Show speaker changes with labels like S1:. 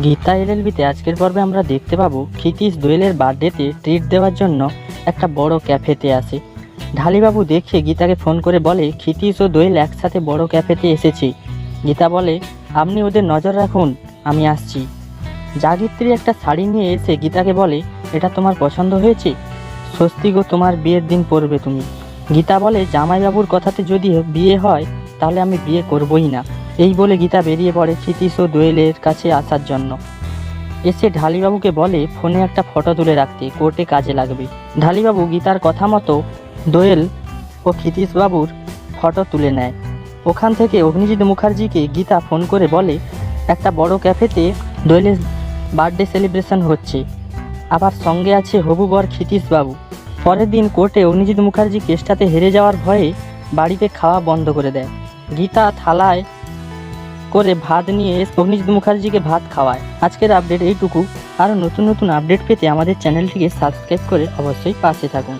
S1: গীতা এলএলবিতে আজকের পর্বে আমরা দেখতে পাবো ক্ষিতীশ দোয়েলের বার্থডেতে ট্রিট দেওয়ার জন্য একটা বড় ক্যাফেতে আসে ঢালিবাবু দেখে গীতাকে ফোন করে বলে, ক্ষিতীশ ও দোয়েল একসাথে বড় ক্যাফেতে এসেছে। গীতা বলে, আপনি ওদের নজর রাখুন, আমি আসছি। জাগিত্রী একটা শাড়ি নিয়ে এসে গীতাকে বলে, এটা তোমার পছন্দ হয়েছে? স্বস্তি গো, তোমার বিয়ের দিন পড়বে তুমি। গীতা বলে, জামাইবাবুর কথাতে যদি বিয়ে হয়, তাহলে আমি বিয়ে করবই না। এই বলে গীতা বেরিয়ে পড়ে ক্ষিতীশ ও দোয়েলের কাছে আসার জন্য। এসে ঢালিবাবুকে বলে, ফোনে একটা ফটো তুলে রাখতে, কোর্টে কাজে লাগবে। ঢালিবাবু গীতার কথা মতো দোয়েল ও ক্ষিতীশবাবুর ফটো তুলে নেয়। ওখান থেকে অগ্নিজিৎ মুখার্জিকে গীতা ফোন করে বলে, একটা বড় ক্যাফেতে দোয়েলের বার্থডে সেলিব্রেশন হচ্ছে। আবার সঙ্গে আছে হবু বর ক্ষিতীশবাবু। পরের দিন কোর্টে অগ্নিজিৎ মুখার্জি কেসটাতে হেরে যাওয়ার ভয়ে বাড়িতে খাওয়া বন্ধ করে দেয়। গীতা থালায় করে ভাত নিয়ে অগ্নিজিৎ মুখার্জিকে ভাত খাওয়ায়। আজকের আপডেট এইটুকু। আরও নতুন নতুন আপডেট পেতে আমাদের চ্যানেলটিকে সাবস্ক্রাইব করে অবশ্যই পাশে থাকুন।